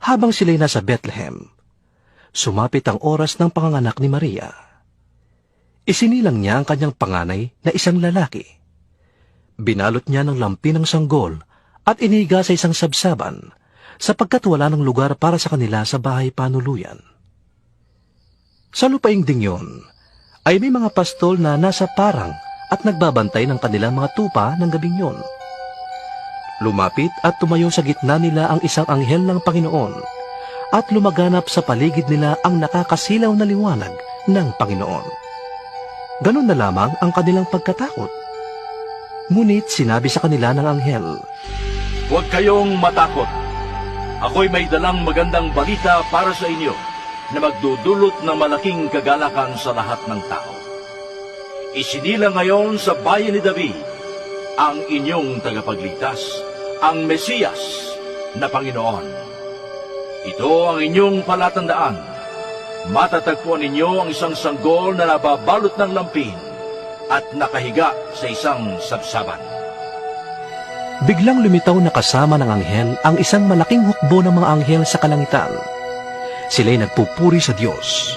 Habang sila'y nasa Bethlehem, sumapit ang oras ng panganganak ni Maria. Isinilang niya ang kanyang panganay na isang lalaki. Binalot niya ng lampi ng sanggol at iniga sa isang sabsaban sapagkat wala ng lugar para sa kanila sa bahay panuluyan. Sa lupaing ding yun, ay may mga pastol na nasa parang at nagbabantay ng kanilang mga tupa ng gabing yon. Lumapit at tumayo sa gitna nila ang isang anghel ng Panginoon at lumaganap sa paligid nila ang nakakasilaw na liwanag ng Panginoon. Ganun na lamang ang kanilang pagkatakot. Ngunit sinabi sa kanila ng anghel, Huwag kayong matakot. Ako'y may dalang magandang balita para sa inyo na magdudulot ng malaking kagalakan sa lahat ng tao. Isinila ngayon sa bayan ni David ang inyong tagapagligtas, ang Mesiyas na Panginoon. Ito ang inyong palatandaan. Matatagpuan ninyo ang isang sanggol na nababalot ng lampin at nakahiga sa isang sabsaban. Biglang lumitaw na kasama ng anghel ang isang malaking hukbo ng mga anghel sa kalangitan. Sila'y nagpupuri sa Diyos.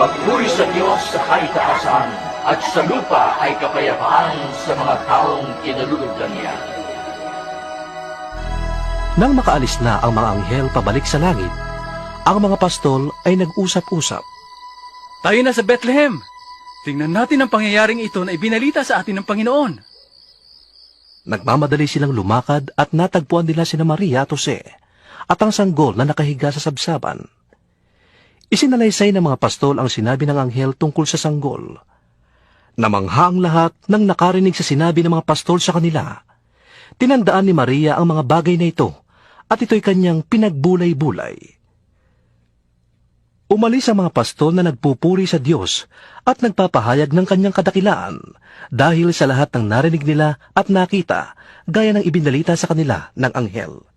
Pagpuri sa Diyos sa kaitaasan at sa lupa ay kapayapaan sa mga taong kinalulugdan niya. Nang makaalis na ang mga anghel pabalik sa langit, ang mga pastol ay nag-usap-usap. Tayo na sa Bethlehem. Tingnan natin ang pangyayaring ito na ibinalita sa atin ng Panginoon. Nagmamadali silang lumakad at natagpuan nila sina Maria at Jose at ang sanggol na nakahiga sa sabsaban. Isinalaysay ng mga pastol ang sinabi ng anghel tungkol sa sanggol. Namangha ang lahat nang nakarinig sa sinabi ng mga pastol sa kanila. Tinandaan ni Maria ang mga bagay na ito at ito'y kanyang pinagbulay-bulay. Umalis ang mga pastol na nagpupuri sa Diyos at nagpapahayag ng kanyang kadakilaan dahil sa lahat ng narinig nila at nakita gaya ng ibinalita sa kanila ng anghel.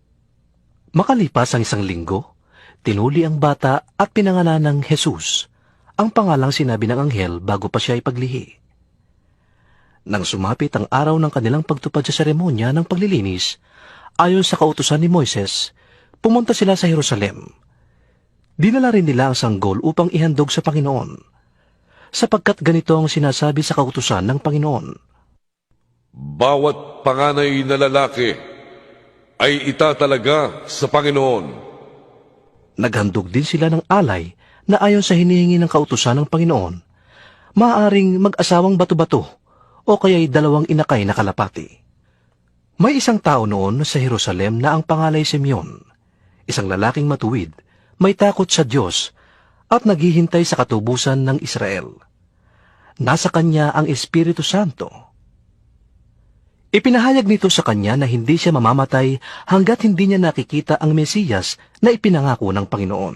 Makalipas ang isang linggo, tinuli ang bata at pinangalan ng Jesus, ang pangalang sinabi ng anghel bago pa siya ipaglihi. Nang sumapit ang araw ng kanilang pagtupad sa seremonya ng paglilinis, ayon sa kautusan ni Moises, pumunta sila sa Jerusalem. Dinala rin nila ang sanggol upang ihandog sa Panginoon, sapagkat ganito ang sinasabi sa kautusan ng Panginoon. Bawat panganay na lalaki ay itatalaga sa Panginoon. Naghandog din sila ng alay na ayon sa hinihingi ng kautusan ng Panginoon, maaaring mag-asawang bato-bato o kaya'y dalawang inakay na kalapati. May isang tao noon sa Jerusalem na ang pangalay Simeon, isang lalaking matuwid, may takot sa Diyos at naghihintay sa katubusan ng Israel. Nasa kanya ang Espiritu Santo. Ipinahayag nito sa kanya na hindi siya mamamatay hanggat hindi niya nakikita ang Mesiyas na ipinangako ng Panginoon.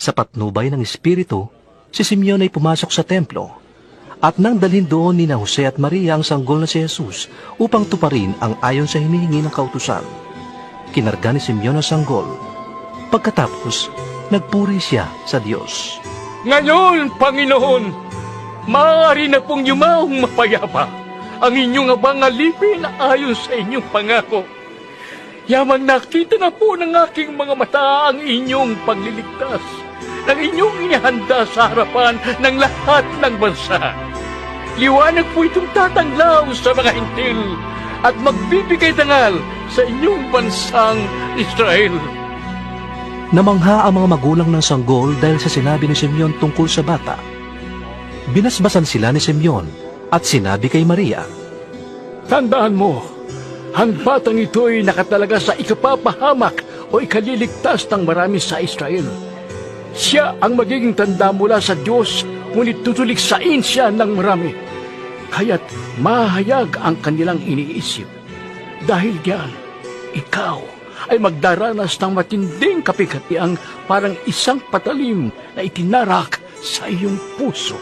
Sa patnubay ng Espiritu, si Simeon ay pumasok sa templo at nang dalhin doon ni Jose at Maria ang sanggol na si Jesus upang tuparin ang ayon sa hinihingi ng kautusan. Kinarga ni Simeon ang sanggol. Pagkatapos, nagpuri siya sa Diyos. Ngayon, Panginoon, maaari na pong yumaong mapayapa ang inyong abang alipin ayon sa inyong pangako. Yamang nakita na po ng aking mga mata ang inyong pagliligtas, ng inyong inihanda sa harapan ng lahat ng bansa. Liwanag po itong tatanglaw sa mga hintil at magbibigay dangal sa inyong bansang Israel. Namangha ang mga magulang ng sanggol dahil sa sinabi ni Simeon tungkol sa bata. Binasbasan sila ni Simeon at sinabi kay Maria, Tandaan mo, ang batang ito ay nakatalaga sa ikapapahamak o ikaliligtas ng marami sa Israel. Siya ang magiging tanda mula sa Diyos, ngunit tutuliksain siya ng marami. Kaya't mahayag ang kanilang iniisip. Dahil diyan, ikaw ay magdaranas ng matinding kapikatiang parang isang patalim na itinarak sa iyong puso.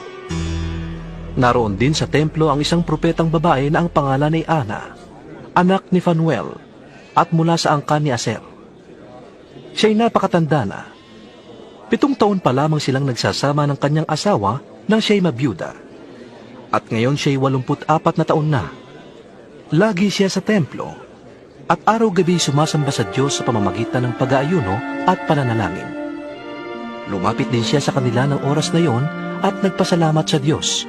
Naroon din sa templo ang isang propetang babae na ang pangalan ay Ana, anak ni Fanuel, at mula sa angkan ni Aser. Siya'y napakatanda na. Pitong taon pa lamang silang nagsasama ng kanyang asawa nang siya'y mabiyuda. At ngayon siya'y walumput apat na taon na. Lagi siya sa templo. at araw-gabi sumasamba sa Diyos sa pamamagitan ng pag-aayuno at pananalangin. Lumapit din siya sa kanila ng oras na yon at nagpasalamat sa Diyos.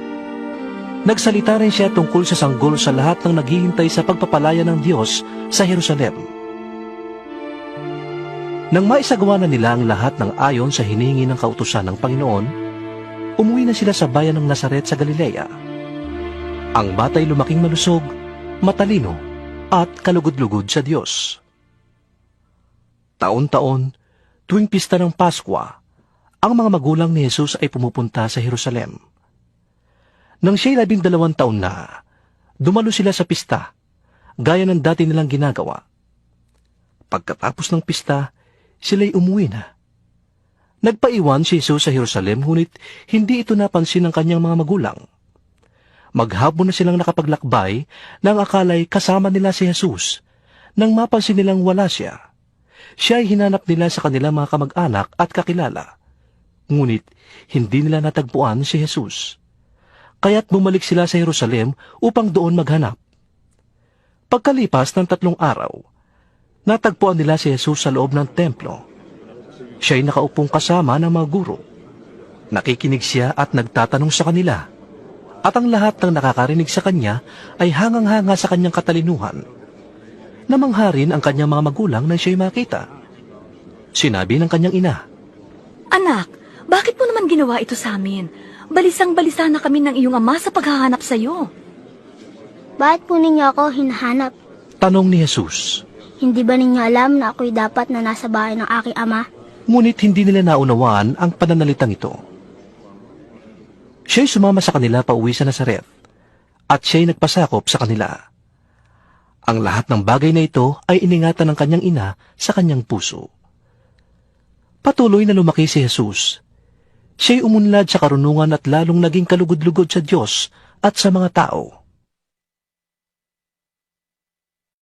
Nagsalita rin siya tungkol sa sanggol sa lahat ng naghihintay sa pagpapalaya ng Diyos sa Jerusalem. Nang maisagawa na nila ang lahat ng ayon sa hiningi ng kautusan ng Panginoon, umuwi na sila sa bayan ng Nazaret sa Galilea. Ang batay lumaking malusog, matalino, at kalugod-lugod sa Diyos. Taon-taon, tuwing pista ng Paskwa, ang mga magulang ni Jesus ay pumupunta sa Jerusalem. Nang siya'y labing dalawang taon na, dumalo sila sa pista, gaya ng dati nilang ginagawa. Pagkatapos ng pista, sila'y umuwi na. Nagpaiwan si Jesus sa Jerusalem, ngunit hindi ito napansin ng kanyang mga magulang. Maghapon na silang nakapaglakbay nang akalay kasama nila si Jesus. Nang mapansin nilang wala siya, siya ay hinanap nila sa kanilang mga kamag-anak at kakilala. Ngunit hindi nila natagpuan si Jesus. Kaya't bumalik sila sa Jerusalem upang doon maghanap. Pagkalipas ng tatlong araw, natagpuan nila si Jesus sa loob ng templo. Siya'y nakaupong kasama ng mga guro. Nakikinig siya at nagtatanong sa kanila. At ang lahat ng nakakarinig sa kanya ay hangang-hanga sa kanyang katalinuhan. Namangha rin ang kanyang mga magulang nang siya'y makita. Sinabi ng kanyang ina, Anak, bakit mo naman ginawa ito sa amin? Balisang-balisa na kami ng iyong ama sa paghahanap sa iyo. Bakit po ninyo ako hinahanap? tanong ni Jesus. Hindi ba ninyo alam na ako'y dapat na nasa bahay ng aking ama? Ngunit hindi nila naunawaan ang pananalitang ito. Siya'y sumama sa kanila pauwi sa Nazaret, at siya'y nagpasakop sa kanila. Ang lahat ng bagay na ito ay iningatan ng kanyang ina sa kanyang puso. Patuloy na lumaki si Jesus. Siya'y umunlad sa karunungan at lalong naging kalugod-lugod sa Diyos at sa mga tao.